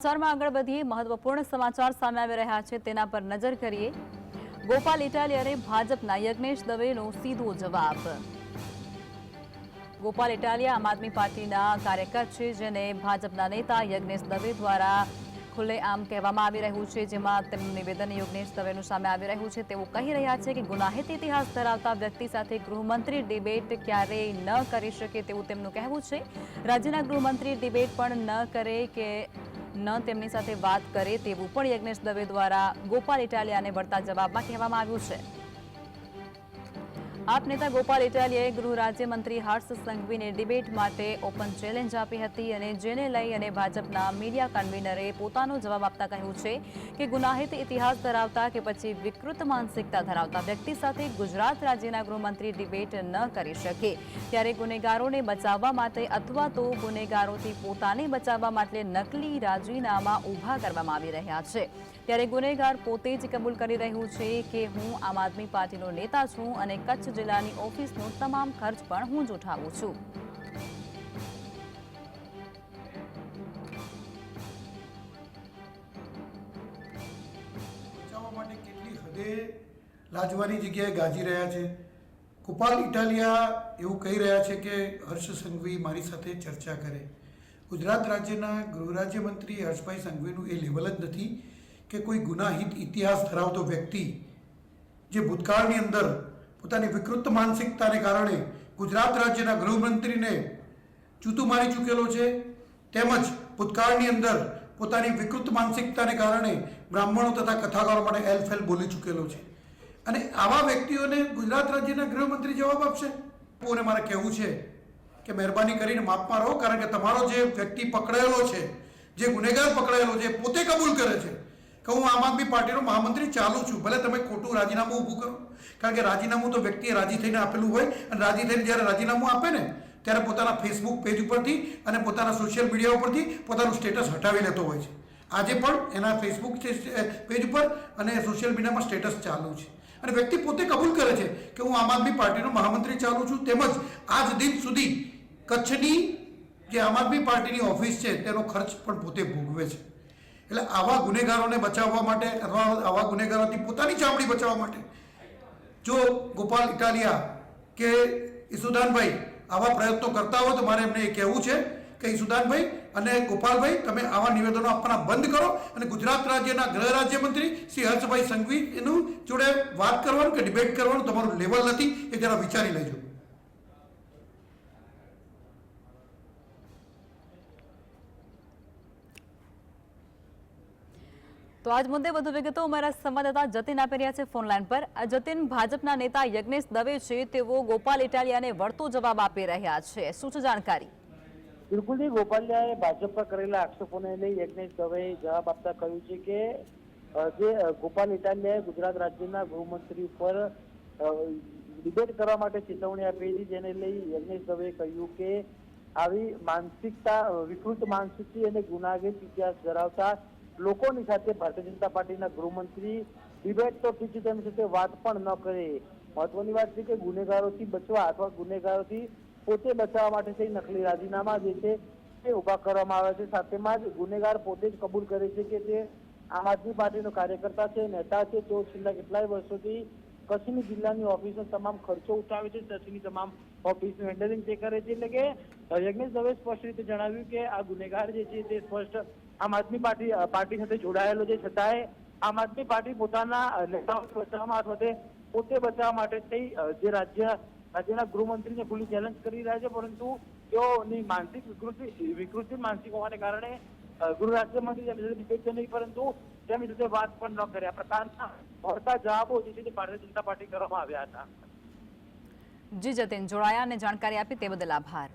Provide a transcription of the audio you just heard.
સમાચારમાં આગળ વધીએ. મહત્વપૂર્ણ સમાચાર સામે આવી રહ્યા છે. તેના પર નજર કરીએ. ગોપાલ ઇટાલિયરે ભાજપના યજ્ઞેશ દવેનો સીધો જવાબ. ગોપાલ ઇટાલિયા આમ આદમી પાર્ટીના કાર્યકર છે, જેને ભાજપના નેતા યજ્ઞેશ દવે દ્વારા ખુલ્લેઆમ કહેવામાં આવી રહ્યું છે, જેમાં તેમનું નિવેદન યોગનેશ દવેનું સામે આવી રહ્યું છે. તેઓ કહી રહ્યા છે કે ગુનાહિત ઇતિહાસ ધરાવતા વ્યક્તિ સાથે ગૃહમંત્રી ડિબેટ ક્યારેય ન કરી શકે તેવું તેમનું કહેવું છે. રાજ્યના ગૃહમંત્રી ડિબેટ પણ ન કરે કે ન તેમની સાથે વાત કરે તેવું પણ યજ્ઞેશ દવે દ્વારા ગોપાલ ઇટાલિયાને વળતા જવાબમાં કહેવામાં આવ્યું છે. આપ નેતા ગોપાલ ઇટાલિયાએ ગૃહ રાજ્યમંત્રી હર્ષ સંઘવીને ડિબેટ માટે ઓપન ચેલેન્જ આપી હતી અને જેને લઈ અને ભાજપના મીડિયા કન્વીનરે પોતાનો જવાબ આપતા કહ્યું છે કે ગુનાહિત ઇતિહાસ ધરાવતા કે પછી વિકૃત માનસિકતા ધરાવતા વ્યક્તિ સાથે ગુજરાત રાજ્યના ગૃહમંત્રી ડિબેટ ન કરી શકે. ત્યારે ગુનેગારોને બચાવવા માટે અથવા તો ગુનેગારોથી પોતાને બચાવવા માટે નકલી રાજીનામા ઊભા કરવામાં આવી રહ્યા છે. ત્યારે ગુનેગાર પોતે જ કબૂલ કરી રહ્યું છે કે હું આમ આદમી પાર્ટીનો નેતા છું અને કચ્છ જિલ્લાની ઓફિસનો તમામ ખર્ચ પણ હું જ ઉઠાવું છું. લાજવાની જગ્યાએ ગાજી રહ્યા છે? કુપાલ ઇટાલિયા એવું કહી રહ્યા છે કે હર્ષ સંઘવી મારી સાથે ચર્ચા કરે. ગુજરાત રાજ્યના ગૃહ રાજ્યમંત્રી હર્ષભાઈ સંઘવીનું એ લેવલ જ નથી કે કોઈ ગુનાહિત ઇતિહાસ ધરાવતો વ્યક્તિ જે ભૂતકાળની અંદર પોતાની વિકૃત માનસિકતાને કારણે ગુજરાત રાજ્યના ગૃહમંત્રીને ચૂતું મારી ચૂકેલો છે. તેમજ ભૂતકાળની અંદર પોતાની વિકૃત માનસિકતાને કારણે બ્રાહ્મણો તથા કથાકારો માટે એલફેલ બોલી ચૂકેલો છે. અને આવા વ્યક્તિઓને ગુજરાત રાજ્યના ગૃહમંત્રી જવાબ આપશે. અને મારે કહેવું છે કે મહેરબાની કરીને માપમાં રહો, કારણ કે તમારો જે વ્યક્તિ પકડાયેલો છે, જે ગુનેગાર પકડાયેલો છે, પોતે કબૂલ કરે છે કે હું આમ આદમી પાર્ટીનો મહામંત્રી ચાલુ છું. ભલે તમે ખોટું રાજીનામું ઊભું કરો. કારણ કે રાજીનામું તો વ્યક્તિએ રાજી થઈને આપેલું હોય અને રાજી થઈને જ્યારે રાજીનામું આપે ને, ત્યારે પોતાના ફેસબુક પેજ ઉપરથી અને પોતાના સોશિયલ મીડિયા ઉપરથી પોતાનું સ્ટેટસ હટાવી લેતો હોય છે. આજે પણ એના ફેસબુક પેજ ઉપર અને સોશિયલ મીડિયામાં સ્ટેટસ ચાલુ છે. અને વ્યક્તિ પોતે કબૂલ કરે છે કે હું આમ આદમી પાર્ટીનો મહામંત્રી ચાલુ છું. તેમજ આજ દિન સુધી કચ્છની જે આમ આદમી પાર્ટીની ઓફિસ છે, તેનો ખર્ચ પણ પોતે ભોગવે છે. એટલે આવા ગુનેગારોને બચાવવા માટે અથવા આવા ગુનેગારોથી પોતાની ચામડી બચાવવા માટે જો ગોપાલ ઇટાલિયા કે ઈસુદાનભાઈ આવા પ્રયત્નો કરતા હોય તો મારે એમને એ કહેવું છે કે ઈસુદાનભાઈ અને ગોપાલભાઈ, તમે આવા નિવેદનો આપવાના બંધ કરો અને ગુજરાત રાજ્યના ગૃહ રાજ્યમંત્રી શ્રી હર્ષભાઈ સંઘવી એનું જોડે વાત કરવાનું કે ડિબેટ કરવાનું તમારું લેવલ નથી એ જરા વિચારી લેજો. તો આજ મુદ્દે વધુ વિગતો અમારા સંવાદદાતા જતીન આપી રહ્યા છે ફોનલાઈન પર. જતીન ભાજપના નેતા યજ્ઞેશ દવે છે, તેઓ ગોપાલ ઇટાલિયાને વળતો જવાબ આપી રહ્યા છે. શું છે જાણકારી? બિલકુલથી ગોપાલિયાએ ભાજપ પર કરેલા આક્ષેપોને લઈ યજ્ઞેશ દવેએ જવાબ આપતા કહ્યું છે કે જે ગોપાલ ઇટાલિયાએ ગુજરાત રાજ્યના ગૃહમંત્રી ઉપર ડિબેટ કરવા માટે ચેતવણી આપી હતી. જેને લઈ યજ્ઞેશ દવેએ કહ્યું કે, આવી માનસિકતા વિકૃત માનસિકતા અને ગુનાગીત ઇતિહાસ ધરાવતા લોકોની સાથે ભારતીય જનતા પાર્ટીના ગૃહમંત્રી ડિબેટ તો ઠીક છે, તેમની સાથે વાત પણ ન કરે. મહત્વની વાત છે કે ગુનેગારોથી બચવા અથવા ગુનેગારોથી પોતે બચાવવા માટે થઈ નકલી રાજીનામા જે છે તે ઊભા કરવામાં આવે છે. સાથેમાં જ ગુનેગાર પોતે જ કબૂલ કરે છે કે તે આમ આદમી પાર્ટીનો કાર્યકર્તા છે, નેતા છે. તેઓ છેલ્લા કેટલાય વર્ષોથી કચ્છની જિલ્લાની ઓફિસનો તમામ ખર્ચો ઉઠાવે છે, કચ્છની તમામ ઓફિસનું હેન્ડલિંગ તે કરે છે. એટલે કે યજ્ઞેશ દવે સ્પષ્ટ રીતે જણાવ્યું કે આ ગુનેગાર જે છે, તે સ્પષ્ટ આમ આદમી પાર્ટી પાર્ટી સાથે જોડાયેલો છે. છતાંય આમ આદમી પાર્ટી પોતાના નેતાઓ બચાવવા માટે પોતે બચાવવા માટે થઈ જે રાજ્ય, રાજ્યના ગૃહમંત્રીને ખુલ્લી ચેલેન્જ કરી રહ્યા છે, પરંતુ તેઓની માનસિક વિકૃતિ વિકૃતિ માનસિક હોવાને કારણે ગૃહ રાજ્યમંત્રી તેમની સાથે ડિબેટ નહીં, પરંતુ તેમની સાથે વાત પણ ન કરી આ પ્રકારના ભરતા જવાબો જે છે તે ભારતીય જનતા પાર્ટી કરવામાં આવ્યા હતા. જી જતીન, જોડાયા અને જાણકારી આપી તે બદલ આભાર.